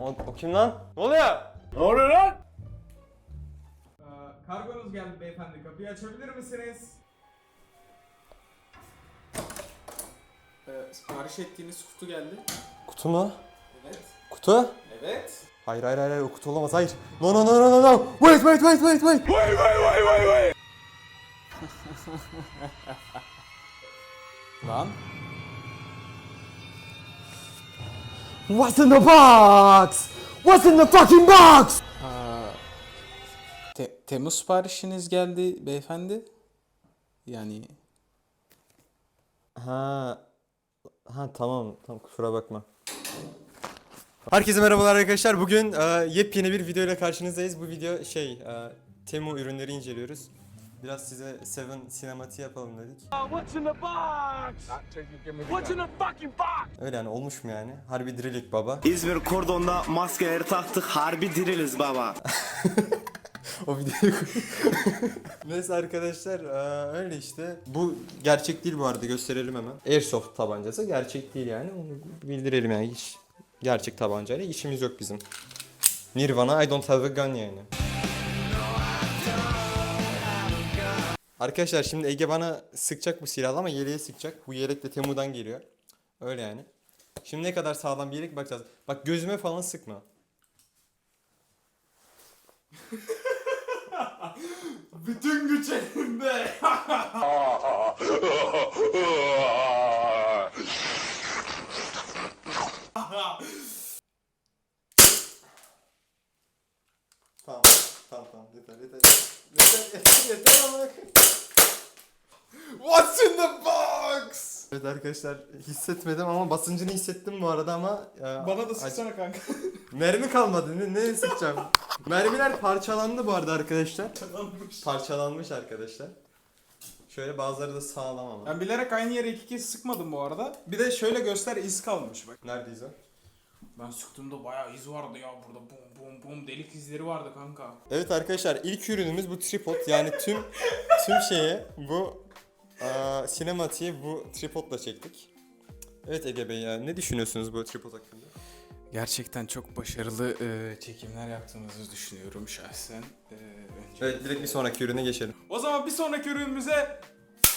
O, o kim lan? Ne oluyor? Ne oluyor lan? Ee, kargonuz geldi beyefendi. Kapıyı açabilir misiniz? Ee, sipariş ettiğiniz kutu geldi. Kutu mu? Evet. Kutu? Evet. Hayır hayır hayır o kutu olamaz hayır. No no no no no no. Wait wait wait wait wait. Vay vay vay vay vay. Lan. What's in the box? What's in the fucking box? Te- Temmuz siparişiniz geldi beyefendi. Yani Ha. Ha tamam tamam kusura bakma. Herkese merhabalar arkadaşlar. Bugün e, yepyeni bir video ile karşınızdayız. Bu video şey e, Temu ürünleri inceliyoruz. Biraz size Seven sinematiği yapalım dedik. What's in the box? What's in the fucking box? Öyle yani olmuş mu yani? Harbi dirilik baba. İzmir kordonda maskeleri taktık harbi diriliz baba. o videoyu Neyse arkadaşlar e, öyle işte. Bu gerçek değil bu arada gösterelim hemen. Airsoft tabancası gerçek değil yani. Onu bildirelim yani hiç gerçek tabancayla işimiz yok bizim. Nirvana I don't have a gun yani. Arkadaşlar şimdi Ege bana sıkacak bu silahla ama yeleğe sıkacak. Bu yelek de Temu'dan geliyor. Öyle yani. Şimdi ne kadar sağlam bir yelek bakacağız. Bak gözüme falan sıkma. bütün güç elimde. Tamam, tamam, tamam. Yeter, yeter. Yeter, yeter, yeter. What's in the box? Evet arkadaşlar hissetmedim ama basıncını hissettim bu arada ama e, Bana da sıksana kanka. mermi kalmadı. Ne, ne sıkacağım? Mermiler parçalandı bu arada arkadaşlar. Parçalanmış arkadaşlar. Şöyle bazıları da sağlam ama. Ben bilerek aynı yere iki kez sıkmadım bu arada. Bir de şöyle göster iz kalmış bak. Neredeyiz o? Ben sıktığımda bayağı iz vardı ya burada bum bum bum delik izleri vardı kanka. Evet arkadaşlar ilk ürünümüz bu tripod. Yani tüm tüm şeye bu aa, sinematiği bu tripodla çektik. Evet Ege Bey ya ne düşünüyorsunuz bu tripod hakkında? Gerçekten çok başarılı e, çekimler yaptığımızı düşünüyorum şahsen. E, önce... Evet direkt bir sonraki ürüne geçelim. O zaman bir sonraki ürünümüze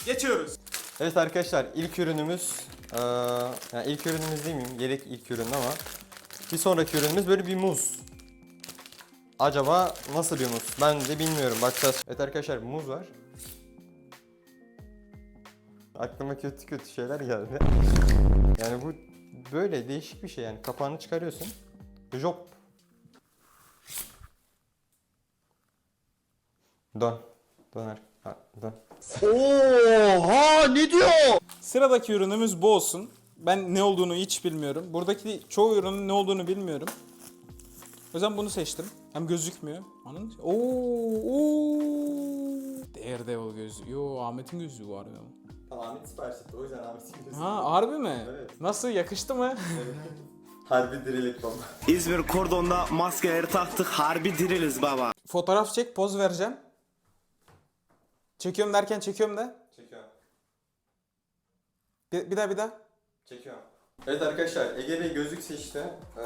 geçiyoruz. Evet arkadaşlar ilk ürünümüz aa, yani ilk ürünümüz değil miyim? Yelek ilk ürün ama bir sonraki ürünümüz böyle bir muz. Acaba nasıl bir muz? Ben de bilmiyorum. Bakacağız. Evet arkadaşlar muz var. Aklıma kötü kötü şeyler geldi. Yani bu böyle değişik bir şey yani. Kapağını çıkarıyorsun. Jop. Dön. Döner. Ha, dön. Sıradaki ürünümüz bu olsun. Ben ne olduğunu hiç bilmiyorum. Buradaki çoğu ürünün ne olduğunu bilmiyorum. O yüzden bunu seçtim. Hem gözükmüyor. Mı? Oo, oo. Daredevil gözü. Yo Ahmet'in gözlüğü var ya. Ahmet sipariş etti. O yüzden Ahmet'in gözü. Ha harbi mi? Evet. Nasıl yakıştı mı? Harbi dirilik baba. İzmir kordonda maskeleri taktık harbi diriliz baba. Fotoğraf çek, poz vereceğim. Çekiyorum derken çekiyorum da. Çekiyorum. Bir, bir daha bir daha. Çekiyorum. Evet arkadaşlar Ege Bey gözlük seçti. Ee,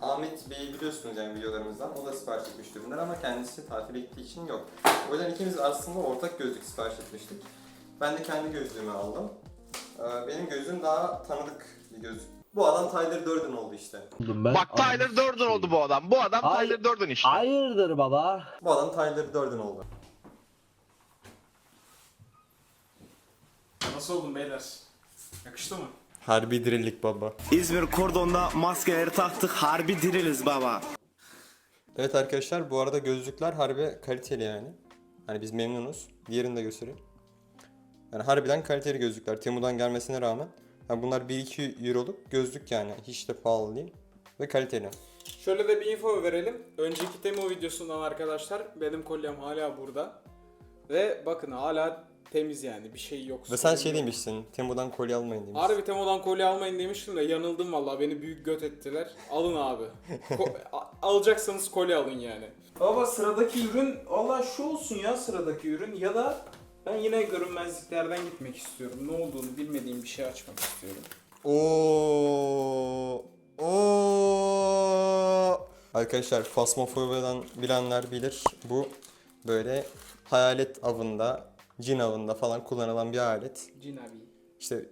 Ahmet Bey'i biliyorsunuz yani videolarımızdan. O da sipariş etmişti ürünler ama kendisi tatile gittiği için yok. O yüzden ikimiz aslında ortak gözlük sipariş etmiştik. Ben de kendi gözlüğümü aldım. Ee, benim gözlüğüm daha tanıdık bir gözlük. Bu adam Tyler Durden oldu işte. Bak Tyler Durden oldu bu adam. Bu adam Ay- Tyler Durden işte. Hayırdır baba? Bu adam Tyler Durden oldu. Nasıl oldun beyler? Yakıştı mı? Harbi dirilik baba. İzmir kordonda maskeleri taktık harbi diriliz baba. Evet arkadaşlar bu arada gözlükler harbi kaliteli yani. Hani biz memnunuz. Diğerini de göstereyim. Yani harbiden kaliteli gözlükler. Temu'dan gelmesine rağmen. Yani bunlar 1-2 euroluk gözlük yani. Hiç de pahalı değil. Ve kaliteli. Şöyle de bir info verelim. Önceki Temu videosundan arkadaşlar benim kolyem hala burada. Ve bakın hala temiz yani bir şey yok. Ve sen şey demiştin. Temu'dan kolye almayın demiştin. Harbi Temu'dan kolye almayın demiştim de yanıldım valla beni büyük göt ettiler. Alın abi. Ko- a- alacaksanız kolye alın yani. Baba sıradaki ürün valla şu olsun ya sıradaki ürün ya da ben yine görünmezliklerden gitmek istiyorum. Ne olduğunu bilmediğim bir şey açmak istiyorum. Oo. Oo. Arkadaşlar fasmofobyadan bilenler bilir. Bu böyle hayalet avında, cin avında falan kullanılan bir alet. Cin abi. İşte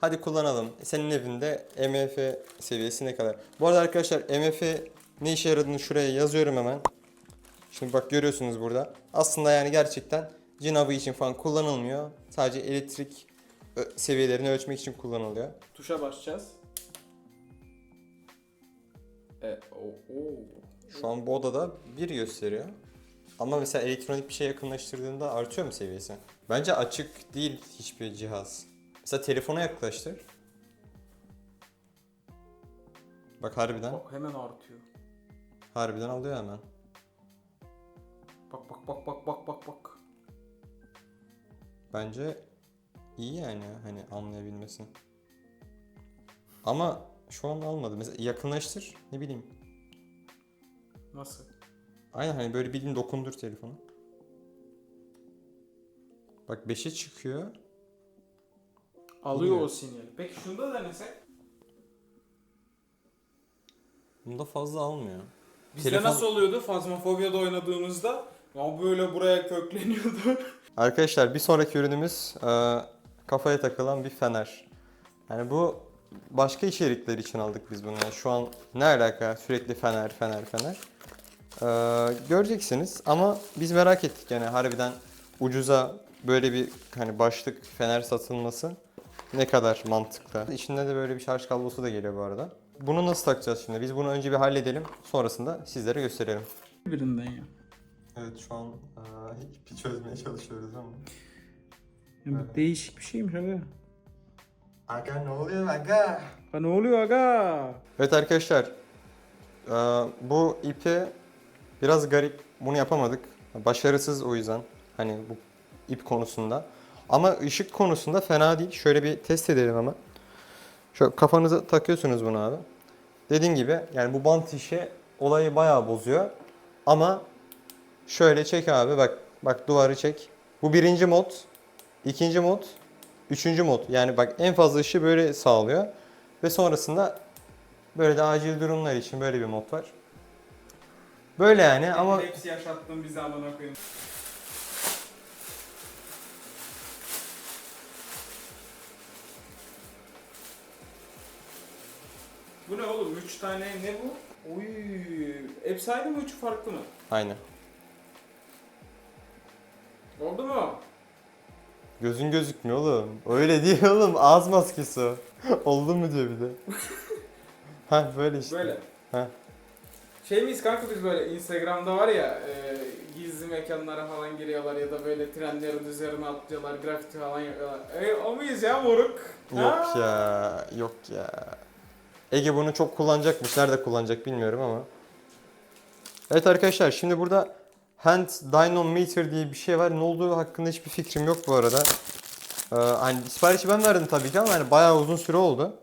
hadi kullanalım. Senin evinde MF seviyesi ne kadar? Bu arada arkadaşlar MF ne işe yaradığını şuraya yazıyorum hemen. Şimdi bak görüyorsunuz burada. Aslında yani gerçekten cin avı için falan kullanılmıyor. Sadece elektrik seviyelerini ölçmek için kullanılıyor. Tuşa basacağız. E, o, o. Şu an bu odada bir gösteriyor. Ama mesela elektronik bir şey yakınlaştırdığında artıyor mu seviyesi? Bence açık değil hiçbir cihaz. Mesela telefona yaklaştır. Bak harbiden, Bak hemen artıyor. harbiden alıyor hemen. Bak bak bak bak bak bak bak. Bence iyi yani hani anlayabilmesi. Ama şu an almadı. Mesela yakınlaştır ne bileyim. Nasıl? Aynen hani böyle bildiğin dokundur telefonu. Bak 5'e çıkıyor. Alıyor Oluyor. o sinyali. Peki şunu da denesek. Bunda fazla almıyor. Bizde Telefon- nasıl oluyordu? Fazmafobiya'da oynadığımızda ya böyle buraya kökleniyordu. Arkadaşlar bir sonraki ürünümüz e, kafaya takılan bir fener. Yani bu başka içerikler için aldık biz bunu. Yani şu an ne alaka sürekli fener fener fener. E, göreceksiniz ama biz merak ettik yani harbiden ucuza böyle bir hani başlık fener satılması ne kadar mantıklı. İçinde de böyle bir şarj kablosu da geliyor bu arada. Bunu nasıl takacağız şimdi? Biz bunu önce bir halledelim. Sonrasında sizlere gösterelim. Birinden ya. Evet şu an ipi çözmeye çalışıyoruz ama. bu değişik bir şeymiş aga. Aga ne oluyor aga? Ha ne oluyor aga? Evet arkadaşlar. eee, bu ipi biraz garip. Bunu yapamadık. Başarısız o yüzden. Hani bu ip konusunda. Ama ışık konusunda fena değil. Şöyle bir test edelim ama. Şöyle kafanıza takıyorsunuz bunu abi. Dediğim gibi yani bu bant işi olayı bayağı bozuyor. Ama şöyle çek abi bak. Bak duvarı çek. Bu birinci mod. ikinci mod. Üçüncü mod. Yani bak en fazla ışığı böyle sağlıyor. Ve sonrasında Böyle de acil durumlar için böyle bir mod var. Böyle yani ama Hepsi yaşattın bizi amına koyayım. Bu ne oğlum? 3 tane ne bu? Oy. Hepsi aynı mı? 3 farklı mı? aynı. Gözün gözükmüyor oğlum. Öyle değil oğlum. Ağız maskesi o. Oldu mu diyor bir de. ha böyle işte. Böyle. Ha. Şey miyiz kanka biz böyle Instagram'da var ya e, gizli mekanlara falan giriyorlar ya da böyle trenlerin üzerine atlıyorlar, grafiti falan yapıyorlar. E, o muyuz ya moruk? Yok Ha? ya. Yok ya. Ege bunu çok kullanacakmış. Nerede kullanacak bilmiyorum ama. Evet arkadaşlar şimdi burada Hand Dynamometer diye bir şey var. Ne olduğu hakkında hiçbir fikrim yok bu arada. Ee, hani siparişi ben verdim tabii ki ama hani bayağı uzun süre oldu.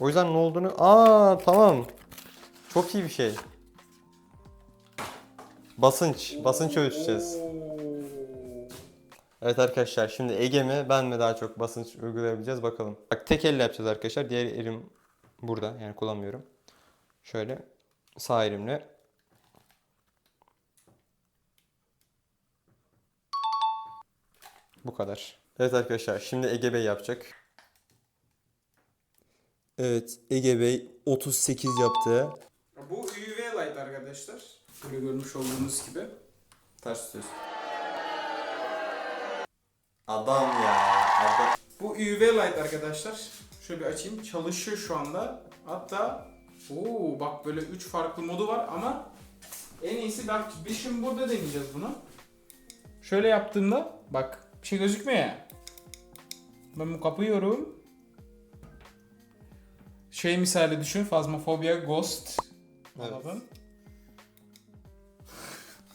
O yüzden ne olduğunu... Aa tamam. Çok iyi bir şey. Basınç. Basınç ölçeceğiz. Evet arkadaşlar şimdi Ege mi ben mi daha çok basınç uygulayabileceğiz bakalım. Bak tek elle yapacağız arkadaşlar. Diğer elim burada yani kullanmıyorum. Şöyle sağ elimle. Bu kadar. Evet arkadaşlar şimdi Ege Bey yapacak. Evet Ege Bey 38 yaptı. Bu UV light arkadaşlar. Böyle görmüş olduğunuz gibi. Ters tutuyorsun. Adam ya. Adam. Bu UV light arkadaşlar. Şöyle bir açayım. Çalışıyor şu anda. Hatta Oo bak böyle 3 farklı modu var ama en iyisi bak biz şimdi burada deneyeceğiz bunu. Şöyle yaptığımda bak bir şey gözükmüyor ya. Ben bunu kapıyorum. Şey misali düşün. Phasmophobia Ghost. Evet.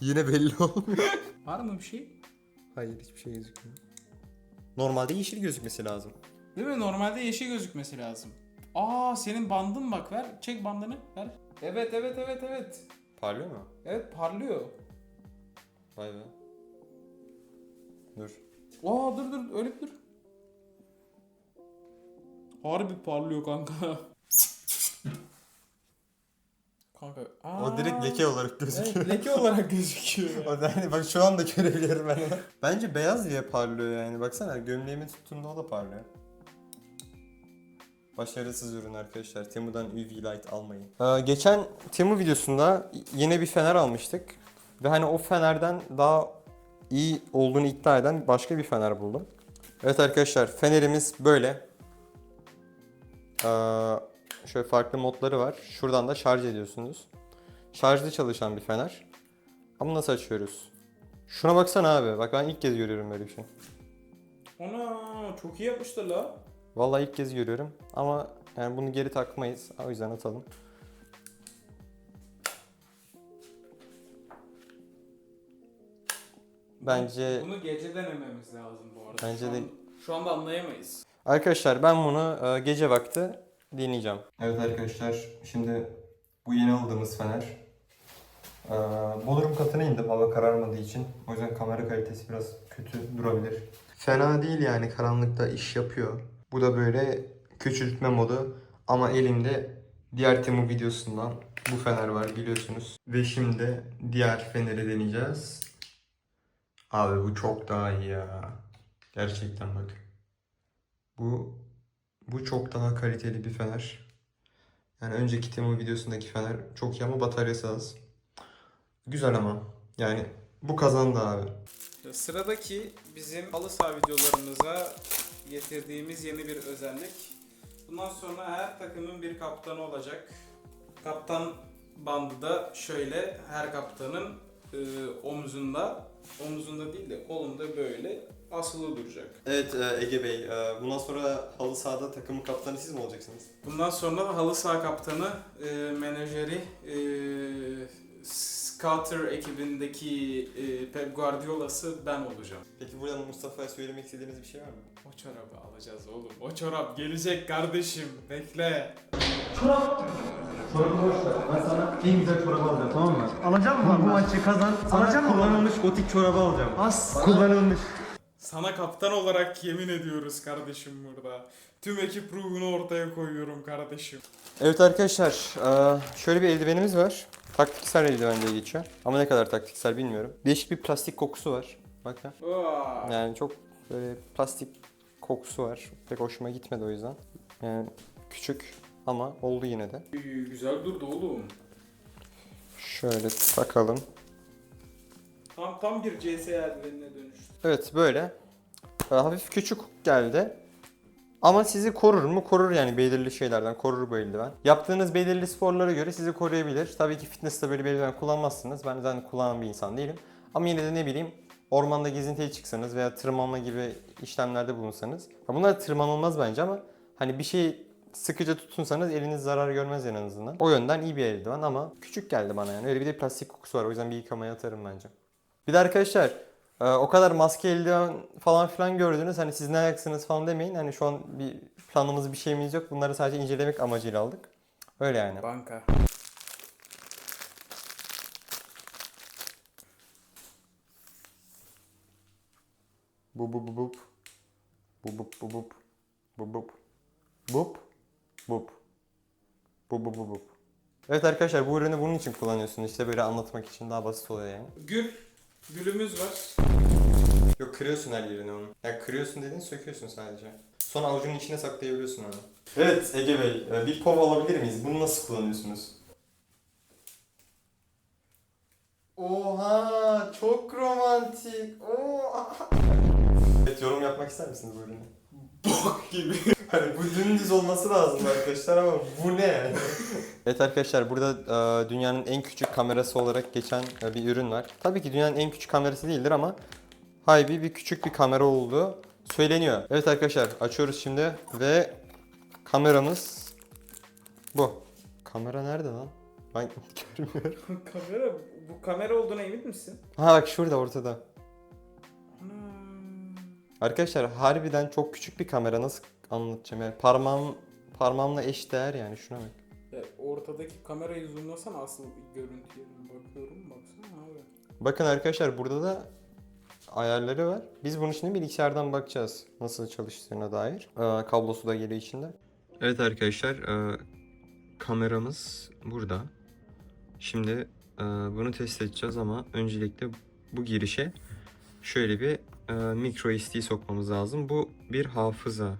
Yine belli olmuyor. Var mı bir şey? Hayır hiçbir şey gözükmüyor. Normalde yeşil gözükmesi lazım. Değil mi? Normalde yeşil gözükmesi lazım. Aa senin bandın bak ver. Çek bandını ver. Evet evet evet evet. Parlıyor mu? Evet parlıyor. Vay be. Dur. Aa dur dur öyle dur. Harbi parlıyor kanka. Kanka. O direkt leke olarak Evet, gözüküyor. leke olarak gözüküyor. O da hani bak şu anda görebiliyorum ben onu. Bence beyaz diye parlıyor yani. Baksana gömleğimi tuttuğumda o da parlıyor. Başarısız ürün arkadaşlar. Temu'dan UV light almayın. Ee, geçen Temu videosunda yine bir fener almıştık. Ve hani o fenerden daha iyi olduğunu iddia eden başka bir fener buldum. Evet arkadaşlar fenerimiz böyle. Ee, şöyle farklı modları var. Şuradan da şarj ediyorsunuz. Şarjlı çalışan bir fener. Ama nasıl açıyoruz? Şuna baksana abi. Bak ben ilk kez görüyorum böyle bir şey. Ana çok iyi yapmışlar la. Vallahi ilk kez görüyorum. Ama yani bunu geri takmayız. O yüzden atalım. Bence Bunu gece denememiz lazım bu arada. Bence Şu de- an- Şu anda anlayamayız. Arkadaşlar ben bunu e, gece vakti deneyeceğim. Evet arkadaşlar şimdi bu yeni aldığımız fener. E, Bodrum katına indim hava kararmadığı için. O yüzden kamera kalitesi biraz kötü durabilir. Fena değil yani karanlıkta iş yapıyor. Bu da böyle küçültme modu ama elimde diğer Temu videosundan bu fener var biliyorsunuz. Ve şimdi diğer feneri deneyeceğiz. Abi bu çok daha iyi ya. Gerçekten bak. Bu bu çok daha kaliteli bir fener. Yani önceki Temu videosundaki fener çok iyi ama bataryası az. Güzel ama. Yani bu kazandı abi. Sıradaki bizim halı saha videolarımıza getirdiğimiz yeni bir özellik. Bundan sonra her takımın bir kaptanı olacak. Kaptan bandı da şöyle her kaptanın e, omzunda, omzunda değil de kolunda böyle asılı duracak. Evet Ege Bey, bundan sonra halı sahada takımın kaptanı siz mi olacaksınız? Bundan sonra da halı saha kaptanı, e, menajeri, e, Scouter ekibindeki e, Pep Guardiola'sı ben olacağım. Peki buradan Mustafa'ya söylemek istediğiniz bir şey var mı? O çorabı alacağız oğlum. O çorap gelecek kardeşim. Bekle. Ben sana en güzel çorabı alacağım tamam mı? Alacak mı? Bu maçı kazan. Sana kullanılmış gotik çorabı alacağım. As. Kullanılmış. Sana kaptan olarak yemin ediyoruz kardeşim burada. Tüm ekip ruhunu ortaya koyuyorum kardeşim. Evet arkadaşlar, eee, şöyle bir eldivenimiz var. Taktiksel eldiven geçiyor. Ama ne kadar taktiksel bilmiyorum. Değişik bir plastik kokusu var. Bak ya. Vaa. Yani çok böyle plastik kokusu var. Pek hoşuma gitmedi o yüzden. Yani küçük ama oldu yine de. Güzel durdu oğlum. Şöyle takalım. Tam tam bir CS eldivenine dönüştü. Evet böyle. Hafif küçük geldi. Ama sizi korur mu? Korur yani belirli şeylerden. Korur bu eldiven. Yaptığınız belirli sporlara göre sizi koruyabilir. Tabii ki fitness'te böyle bir eldiven kullanmazsınız. Ben zaten kullanan bir insan değilim. Ama yine de ne bileyim ormanda gezintiye çıksanız veya tırmanma gibi işlemlerde bulunsanız. Bunlar tırmanılmaz bence ama hani bir şey sıkıca tutunsanız eliniz zarar görmez en azından. O yönden iyi bir eldiven ama küçük geldi bana yani. Öyle bir de plastik kokusu var. O yüzden bir yıkamaya atarım bence. Bir de arkadaşlar e, o kadar maske eldiven falan filan gördünüz. Hani siz ne ayaksınız falan demeyin. Hani şu an bir planımız bir şeyimiz yok. Bunları sadece incelemek amacıyla aldık. Öyle yani. Banka. Bu bu bu bup. Bu bup bu bup. Bu bup. Bup. Bup. Bu bu bu bup. Evet arkadaşlar bu ürünü bunun için kullanıyorsunuz. İşte böyle anlatmak için daha basit oluyor yani. Gül. Gülümüz var. Yok kırıyorsun her yerini onu. Ya kırıyorsun dediğin söküyorsun sadece. Sonra avucunun içine saklayabiliyorsun onu. Evet Ege Bey, e, bir pov alabilir miyiz? Bunu nasıl kullanıyorsunuz? Oha, çok romantik. Oha. Evet, yorum yapmak ister misiniz bu ürüne? Bok gibi. Hani bu dümdüz olması lazım arkadaşlar ama bu ne yani? Evet arkadaşlar burada e, dünyanın en küçük kamerası olarak geçen e, bir ürün var. Tabii ki dünyanın en küçük kamerası değildir ama Haybi bir küçük bir kamera olduğu söyleniyor. Evet arkadaşlar açıyoruz şimdi ve kameramız bu. Kamera nerede lan? Ben görmüyorum. kamera. Bu kamera olduğuna emin misin? Ha bak şurada ortada. Arkadaşlar harbiden çok küçük bir kamera nasıl anlatacağım yani parmağım parmağımla eş değer yani şuna bak. Ya, ortadaki kamerayı zoomlasana asıl görüntüye bakıyorum baksana abi. Bakın arkadaşlar burada da ayarları var. Biz bunu şimdi bilgisayardan bakacağız nasıl çalıştığına dair. Ee, kablosu da geliyor içinde. Evet arkadaşlar e, kameramız burada. Şimdi e, bunu test edeceğiz ama öncelikle bu girişe şöyle bir e, micro SD sokmamız lazım. Bu bir hafıza.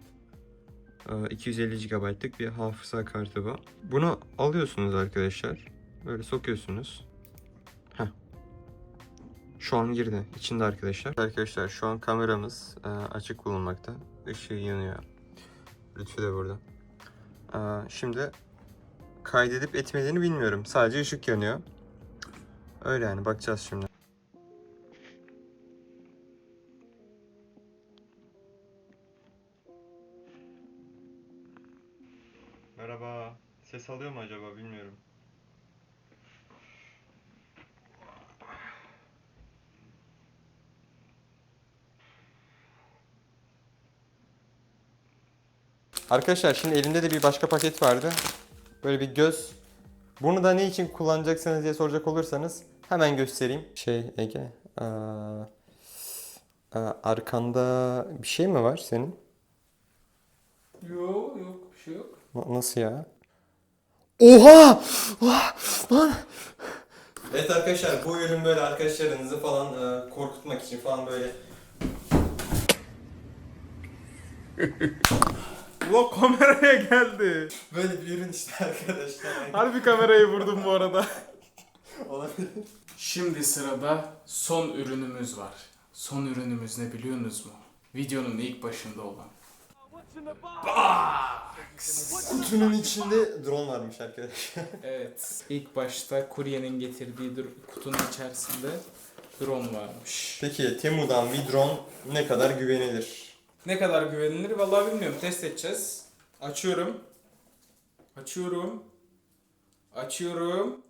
E, 250 GB'lık bir hafıza kartı bu. Bunu alıyorsunuz arkadaşlar. Böyle sokuyorsunuz. Heh. Şu an girdi. içinde arkadaşlar. Arkadaşlar şu an kameramız e, açık bulunmakta. Işığı yanıyor. Lütfü de burada. E, şimdi kaydedip etmediğini bilmiyorum. Sadece ışık yanıyor. Öyle yani bakacağız şimdi. Ses alıyor mu acaba bilmiyorum. Arkadaşlar şimdi elimde de bir başka paket vardı. Böyle bir göz. Bunu da ne için kullanacaksınız diye soracak olursanız hemen göstereyim. Şey Ege. aa, aa, arkanda bir şey mi var senin? Yok yok bir şey yok. Na- Nasıl ya? Oha! Oha! Lan! Evet arkadaşlar bu ürün böyle arkadaşlarınızı falan e, korkutmak için falan böyle Ulan kameraya geldi. böyle bir ürün işte arkadaşlar. Harbi kamerayı vurdum bu arada. Olabilir. Şimdi sırada son ürünümüz var. Son ürünümüz ne biliyorsunuz mu? Videonun ilk başında olan. Kutunun içinde drone varmış arkadaşlar. Evet. İlk başta kuryenin getirdiği dur- kutunun içerisinde drone varmış. Peki Temu'dan bir drone ne kadar güvenilir? Ne kadar güvenilir vallahi bilmiyorum. Test edeceğiz. Açıyorum. Açıyorum. Açıyorum.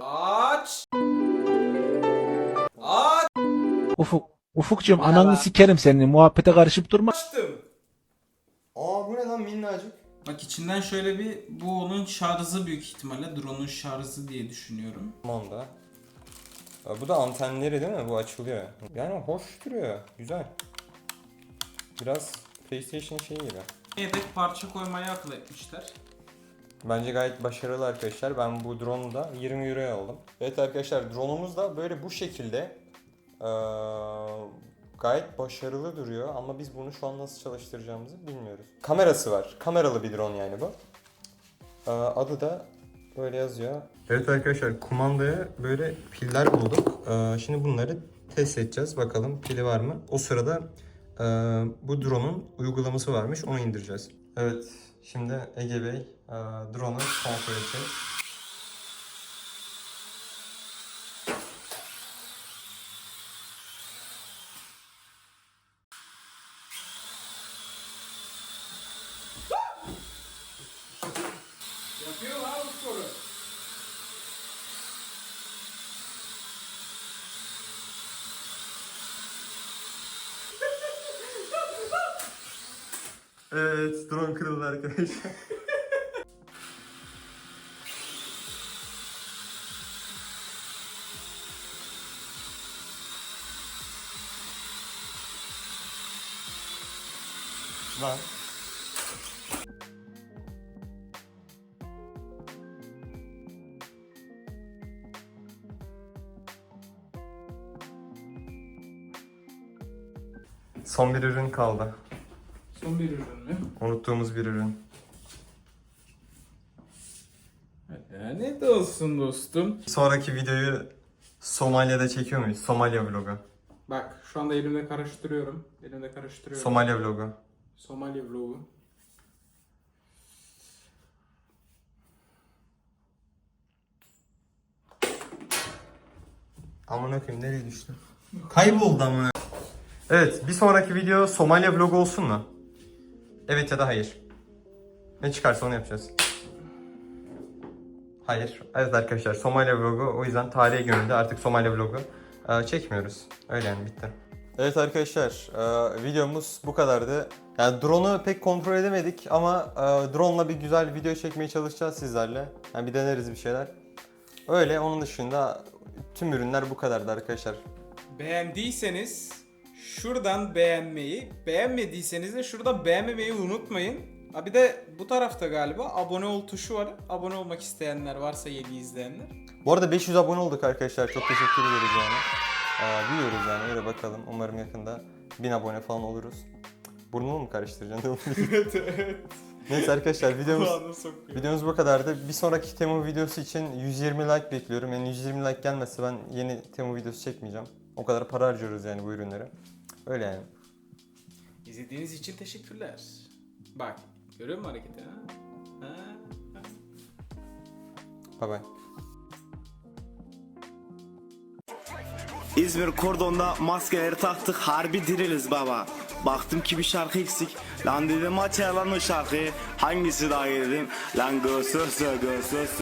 Aç. Aç. Ufuk. Ufukcuğum ananı sikerim senin muhabbete karışıp durma. Açtım. Aa bu ne lan minnacık? Bak içinden şöyle bir bu onun şarjı büyük ihtimalle drone'un şarjı diye düşünüyorum. Tamam da. Aa, Bu da antenleri değil mi? Bu açılıyor. Yani hoş duruyor. Güzel. Biraz PlayStation şeyi gibi. Yedek parça koymayı akıl etmişler. Bence gayet başarılı arkadaşlar. Ben bu drone'u da 20 euroya aldım. Evet arkadaşlar drone'umuz da böyle bu şekilde gayet başarılı duruyor ama biz bunu şu an nasıl çalıştıracağımızı bilmiyoruz. Kamerası var. Kameralı bir drone yani bu. Eee, adı da böyle yazıyor. Evet arkadaşlar kumandaya böyle piller bulduk. Eee, şimdi bunları test edeceğiz. Bakalım pili var mı? O sırada eee, bu drone'un uygulaması varmış. Onu indireceğiz. Evet. Şimdi Ege Bey eee, drone'u kontrol edecek. Yapıyor lan bu sporu. Evet, drone kırıldı arkadaşlar. Son bir ürün kaldı. Son bir ürün mü? Unuttuğumuz bir ürün. Lanet olsun dostum. Sonraki videoyu Somalia'da çekiyor muyuz? Somalya vlogu. Bak şu anda elimde karıştırıyorum. Elimde karıştırıyorum. Somalya vlogu. Somali vlogu. Amına koyayım nereye düştü? Kayboldu amına. Evet bir sonraki video Somalya vlogu olsun mu? Evet ya da hayır. Ne çıkarsa onu yapacağız. Hayır. Evet arkadaşlar Somalya vlogu o yüzden tarihe gömüldü artık Somalya vlogu e, çekmiyoruz. Öyle yani bitti. Evet arkadaşlar e, videomuz bu kadardı. Yani drone'u pek kontrol edemedik ama e, drone'la bir güzel video çekmeye çalışacağız sizlerle. Yani bir deneriz bir şeyler. Öyle onun dışında tüm ürünler bu kadardı arkadaşlar. Beğendiyseniz şuradan beğenmeyi, beğenmediyseniz de şuradan beğenmemeyi unutmayın. Ha bir de bu tarafta galiba abone ol tuşu var. Abone olmak isteyenler varsa yeni izleyenler. Bu arada 500 abone olduk arkadaşlar. Çok teşekkür ederiz yani. Ee, büyüyoruz yani öyle bakalım. Umarım yakında 1000 abone falan oluruz. Burnumu mu karıştıracaksın? evet evet. Neyse arkadaşlar videomuz videomuz bu kadardı. Bir sonraki Temu videosu için 120 like bekliyorum. Yani 120 like gelmezse ben yeni Temu videosu çekmeyeceğim. O kadar para harcıyoruz yani bu ürünlere. Öyle yani. İzlediğiniz için teşekkürler. Bak görüyor musun hareketi ha? Ha? Bye bye. İzmir kordonda maskeleri taktık harbi diriliz baba. Baktım ki bir şarkı eksik. Lan dedim aç lan o şarkıyı. Hangisi daha iyi dedim. Lan göğsüz göğsüz